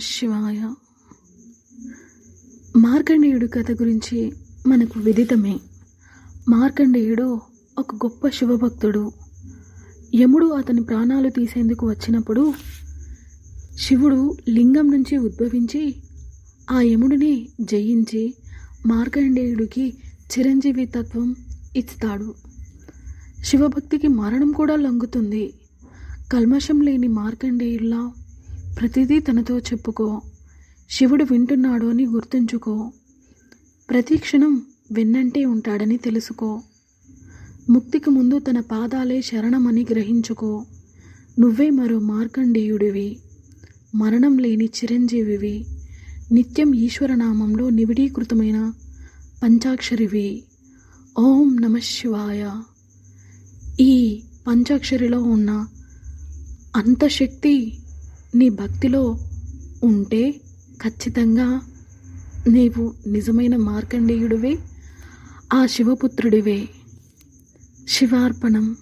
శివాయ మార్కండేయుడు కథ గురించి మనకు విదితమే. మార్కండేయుడు ఒక గొప్ప శివభక్తుడు. యముడు అతని ప్రాణాలు తీసేందుకు వచ్చినప్పుడు శివుడు లింగం నుంచి ఉద్భవించి ఆ యముడిని జయించి మార్కండేయుడికి చిరంజీవి తత్వం ఇస్తాడు. శివభక్తికి మరణం కూడా లొంగుతుంది. కల్మషం లేని మార్కండేయుల్లా ప్రతిదీ తనతో చెప్పుకో. శివుడు వింటున్నాడు అని గుర్తుంచుకో. ప్రతి క్షణం వెన్నంటే ఉంటాడని తెలుసుకో. ముక్తికి ముందు తన పాదాలే శరణమని గ్రహించుకో. నువ్వే మరో మార్కండేయుడివి. మరణం లేని చిరంజీవివి. నిత్యం ఈశ్వరనామంలో నివిడీకృతమైన పంచాక్షరివి. ఓం నమ శివాయ. ఈ పంచాక్షరిలో ఉన్న అంత శక్తి నీ భక్తిలో ఉంటే ఖచ్చితంగా నీవు నిజమైన మార్కండేయుడివే ఆ శివపుత్రుడివే. శివార్పణం.